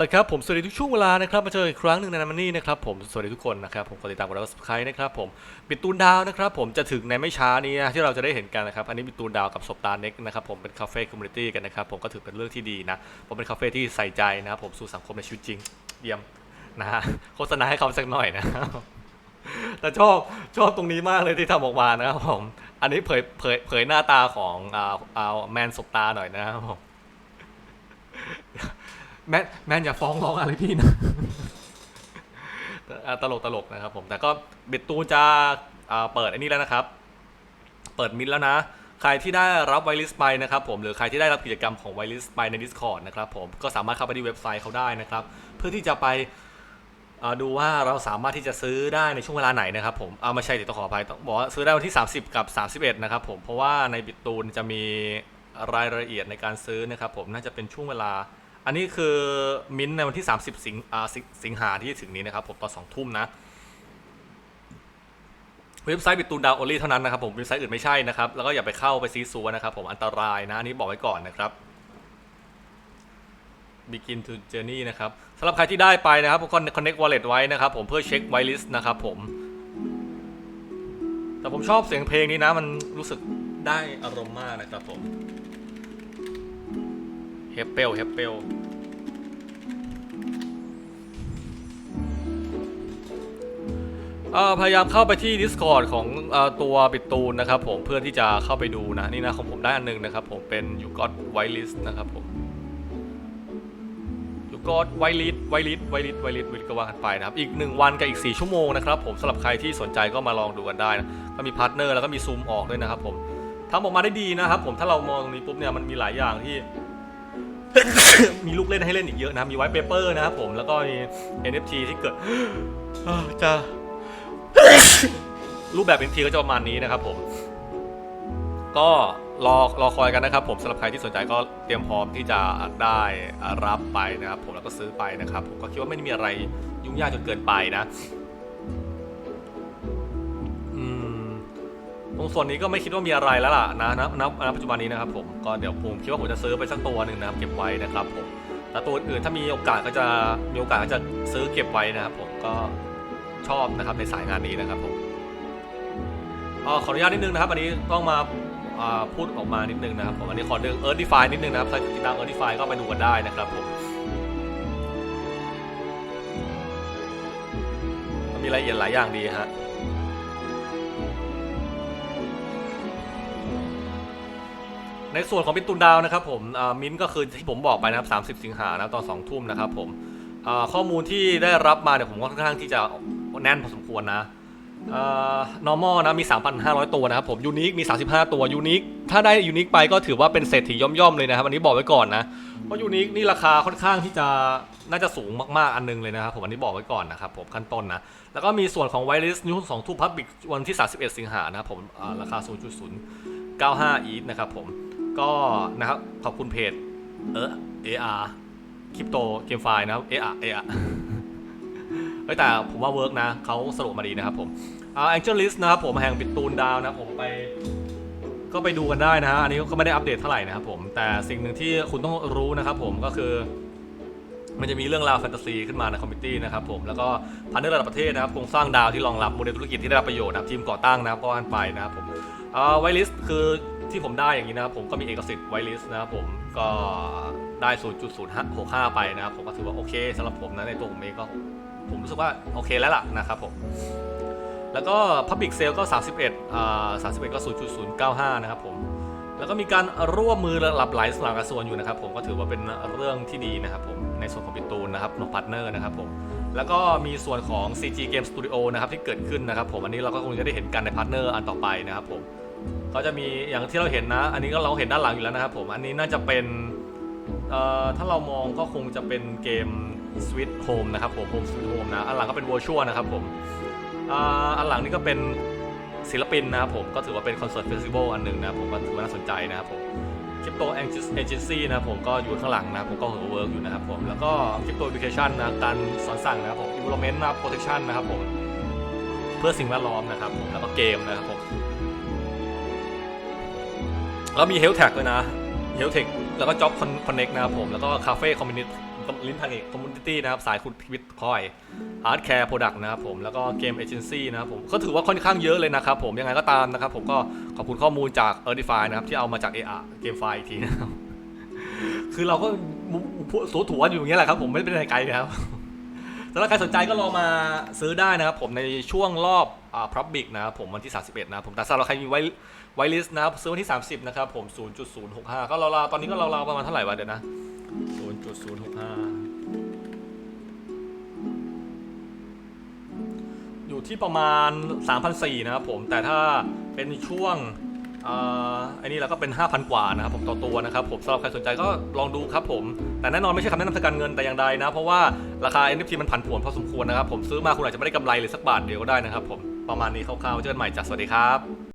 สวัสดีครับผมสวัสดีทุกช่วงเวลานะครับมาเจออีกครั้งหนึ่งในนันนี่นะครับผมสวัสดีทุกคนนะครับผมกดติดตามกดไลค์กดซับครต์นะครับผมปิดตูนดาวนะครับผมจะถึงในไม่ช้านี้นะที่เราจะได้เห็นกันนะครับอันนี้ปิดตูนดาวกับศพตาเน็กนะครับผมเป็นคาเฟ่คอมมูนิตี้กันนะครับผมก็ถือเป็นเรื่องที่ดีนะผมเป็นคาเฟ่ที่ใส่ใจนะครับผมสู่สังคมในชีวิตจริงเยี่ยมนะฮะโฆษณาให้เขาสักหน่อยนะแต่ชอบชอบตรงนี้มากเลยที่ทำออกมานะครับผมอันนี้เผยเผยเผยหน้าตาของอ่าอ่าแมนศพตาหน่อยนะครับผม แมนแมนอย่าฟ้องร้องอะไรพี่นะ ตลกตลกนะครับผมแต่ก็บิดตูจะเปิดอันนี้แล้วนะครับ เปิดมิดแล้วนะ ใครที่ได้รับไวลิสไปนะครับผมหรือใครที่ได้รับกิจกรรมของไวลิสไปใน Discord นะครับผมก็สามารถเข้าไปที่เว็บไซต์เขาได้นะครับ เพื่อที่จะไปดูว่าเราสามารถที่จะซื้อได้ในช่วงเวลาไหนนะครับผมเอามาใช่ติดต่อขออภัยต้องบอกว่าซื้อได้วันที่ 30 กับ 31 นะครับผมเพราะว่าในบิดตูนจะมีรายละเอียดในการซื้อนะครับผมน่าจะเป็นช่วงเวลา อันนี้คือมิ้นในวันที่ 30 สิงอ่าสิงสิงหาที่จะถึงนี้นะครับผมตอนสองทุ่มนะ เว็บไซต์บิตูนดาวโอลี่เท่านั้นนะครับผมเว็บไซต์อื่นไม่ใช่นะครับ แล้วก็อย่าไปเข้าไปซีซัวนะครับผมอันตรายนะอันนี้บอกไว้ก่อนนะครับ begin to journey นะครับสำหรับใครที่ได้ไปนะครับก็ connect wallet ไว้นะครับผมเพื่อเช็คไวลิสต์นะครับผม แต่ผมชอบเสียงเพลงนี้นะ มันรู้สึกได้อารมณ์มากนะครับผมเฮปเปลเฮปเปล พยายามเข้าไปที่ Discord ของอตัวบิดตูนนะครับผมเพื่อที่จะเข้าไปดูนะนี่นะของผมได้อันหนึงนะครับผมเป็นยูกอตไวลิสนะครับผมยูกอตไวลิสไวลิสไวลิสไวลิสไวลิสก็ว่ากันไปนะครับอีก 1 วันกับอีก 4 ชั่วโมงนะครับผมสำหรับใครที่สนใจก็มาลองดูกันได้นะก็มีพาร์ทเนอร์แล้วก็มีซูมออกด้วยนะครับผมทำออกมาได้ดีนะครับผมถ้าเรามองตรงนี้ปุ๊บเนี่ยมันมีหลายอย่างที่มีลูกเล่นให้เล่นอีกเยอะนะมีไวท์เปเปอร์นะครับผมแล้วก็มี NFT ที่เกิดจะ รูปแบบ NFT ก็จะประมาณนี้นะครับผมก็รอรอคอยกันนะครับ ผมสำหรับใครที่สนใจก็เตรียมพร้อมที่จะได้รับไปนะครับ ผมแล้วก็ซื้อไปนะครับ ผมก็คิดว่าไม่ได้มีอะไรยุ่งยากจนเกินไปนะอืมตรงส่วนนี้ก็ไม่คิดว่ามีอะไรแล้วล่ะนะนะณณปัจจุบันนี้นะครับ ผมก็เดี๋ยวผมคิดว่าผมจะซื้อไปสักตัวหนึ่งนะครับเก็บไว้นะครับผมแต่ตัวอื่นถ้ามีโอกาสก็จะมีโอกาสก็จะซื้อเก็บไว้นะครับ ผมก็ ชอบนะครับในสายงานนี้นะครับผมอขออนุญาตนิดนึงนะครับ อันนี้ต้องมาพูดออกมานิดนึงนะครับผมอันนี้ขอเรื่อง Earth Defy นิดนึงนะครับใครติดตาม Earth Defy ก็ไปดูกันได้นะครับผมมีรายละเอียดหลายอย่างดีฮะในส่วนของปินตุนดาวนะครับผมมิ้นก็คือที่ผมบอกไปนะครับ 30 สิงหานะตอน 2 ทุ่มนะครับผมข้อมูลที่ได้รับมาเนี่ยผมค่อนข้างที่จะ แน่นพอสมควรนะเอ่อ normal นะมี 3,500 ตัวนะครับผม unique มี 35 ตัว unique ถ้าได้ unique ไปก็ถือว่าเป็นเศรษฐีย่อมๆเลยนะครับอันนี้บอกไว้ก่อนนะเพราะ unique นี่ราคาค่อนข้างที่จะน่าจะสูงมากๆอันนึงเลยนะครับผมอันนี้บอกไว้ก่อนนะครับผมขั้นต้นนะแล้วก็มีส่วนของ wireless news 2 2 public วันที่ 31 สิงหานะครับผมราคา 0.095 ETH นะครับผมก็นะครับขอบคุณเพจเออ AR คริปโตเกมไฟนะครับ AR AR เฮ้ยแต่ผมว่าเวิร์กนะเขาสรุปมาดีนะครับผมอ่า Angel List นะครับผมแห่งปิดตูนดาวนะผมไป ก็ไปดูกันได้นะฮะอันนี้ก็ไม่ได้อัปเดตเท่าไหร่นะครับผมแต่สิ่งหนึ่งที่คุณต้องรู้นะครับผมก็คือ มันจะมีเรื่องราวแฟนตาซีขึ้นมาในคอมมิตี้นะครับผมแล้วก็พันธุ์ระดับประเทศนะครับโครงสร้างดาวที่รองรับโมเดลธุรกิจที่ได้รับประโยชน์นะครับทีมก่อตั้งนะครับก็อันไปนะครับผมไวลิสคือที่ผมได้อย่างนี้นะครับผมก็มีเอกสิทธิ์ไวลิสนะครับผมก็ได้ 0.065 ไปนะครับผมก็ถือว่าโอเคสำหรับผมนะในตัวผมเองก็ ผมรู้สึกว่าโอเคแล้วล่ะนะครับผมแล้วก็ Public Sale ก็ 31อ่า31 ก็ 0.095 นะครับผม แล้วก็มีการร่วมมือระดับหลายสถานกระทรวงอยู่นะครับผมก็ถือว่าเป็นเรื่องที่ดีนะครับผม ในส่วนของปิตูนนะครับของพาร์ทเนอร์นะครับผม แล้วก็มีส่วนของ CG Game Studio นะครับที่เกิดขึ้นนะครับผมอันนี้เราก็คงจะได้เห็นกันในพาร์ทเนอร์อันต่อไปนะครับผม ก็จะมีอย่างที่เราเห็นนะ อันนี้ก็เราเห็นด้านหลังอยู่แล้วนะครับผม อันนี้น่าจะเป็นเอ่อถ้าเรามองก็คงจะเป็นเกม Sweet Home นะครับผม Home Sweet Home นะอันหลังก็เป็น Virtual นะครับผมอันหลังนี่ก็เป็นศิลปินนะครับผมก็ถือว่าเป็นคอนเสิร์ตเฟสติวัลอันหนึ่งนะผมก็ถือว่าน่าสนใจนะครับผม Crypto Agency นะครับผมก็อยู่ข้างหลังนะผมก็หัวเวิร์กอยู่นะครับผมแล้วก็ Crypto Education นะการสอนสั่งนะครับผม Environment นะครับ Protection นะครับผมเพื่อสิ่งแวดล้อมนะครับผมแล้วก็เกมนะครับผมแล้วมี Health Tag ด้วยนะ Health Tech แล้วก็ Job Con- Connect นะครับผมแล้วก็ Cafe Community ลิ้นพันเอกคอมมูนิตี้นะครับสายคุณพิทคอยอาร์ตแคร์โปรดักต์นะครับผมแล้วก็เกมเอเจนซี่นะครับผมก็ถือว่าค่อนข้างเยอะเลยนะครับผมยังไงก็ตามนะครับผมก็ขอบคุณข้อมูลจาก e a r t h i f y นะครับที่เอามาจาก AR เกมไฟล์อีกทีนะครับ คือเราก็มุพูดสูถัวอยู่อย่างเงี้ยแหละครับผมไม่ได้เป็นไรไกลนะครับสำหรับใครสนใจก็ลองมาซื้อได้นะครับผมในช่วงรอบอ่าพร็อพบิกนะครับผมวันที่ 31 นะครับผมแต่สำหรับใครมีไว้ไวลิสนะครับซื้อวันที่ 30 นะครับผม 0.065 ก็ราวๆตอนนี้ก็ราวๆประมาณเท่าไหร่วะเดี๋ยวนะ 0.065อยู่ที่ประมาณ3,400นะครับผม แต่ถ้าเป็นช่วงอ่าไอ้นี่เราก็เป็น 5,000 กว่านะครับผมต่อตัวนะครับผมสำหรับใครสนใจก็ลองดูครับผม แต่แน่นอนไม่ใช่คำแนะนำทางการเงินแต่อย่างใดนะ เพราะว่าราคา NFT มันผันผวนพอสมควรนะครับผมซื้อมาคุณอาจจะไม่ได้กำไรเลยสักบาทเดียวก็ได้นะครับผมประมาณนี้คร่าวๆเจอกันใหม่จ้ะสวัสดีครับ